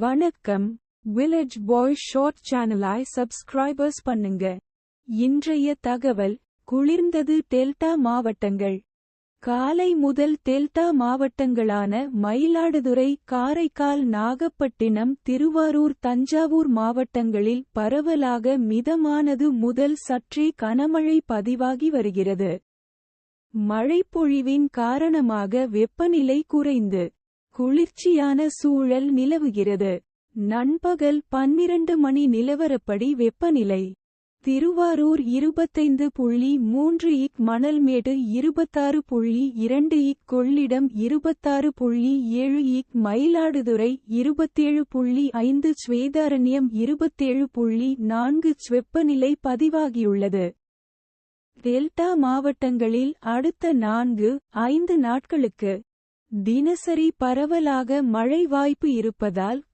வணக்கம். Village boy short சேனலாய் subscribers பண்ணுங்க. இன்றைய தகவல் குளிர்ந்தது டெல்டா மாவட்டங்கள். காலை முதல் டெல்டா மாவட்டங்களான மயிலாடுதுறை காரைக்கால் நாகப்பட்டினம் திருவாரூர் தஞ்சாவூர் மாவட்டங்களில் பரவலாக மிதமானது முதல் சற்றே கனமழை பதிவாகி வருகிறது. மழைப்பொழிவின் காரணமாக வெப்பநிலை குறைந்து. குளிர்ச்சியான சூழல் நிலவுகிறது. நண்பகல் பன்னிரண்டு மணி நிலவரப்படி வெப்பநிலை திருவாரூர் இருபத்தைந்து புள்ளி மூன்று இக் மணல்மேடு இருபத்தாறு புள்ளி இரண்டு இக் கொள்ளிடம் இருபத்தாறு புள்ளி ஏழு இக் மயிலாடுதுறை இருபத்தேழு புள்ளி ஐந்து ஸ்வேதாரண்யம் இருபத்தேழு புள்ளி நான்கு வெப்பநிலை பதிவாகியுள்ளது. டெல்டா மாவட்டங்களில் அடுத்த நான்கு ஐந்து நாட்களுக்கு தினசரி பரவலாக மழை வாய்ப்பு இருப்பதால்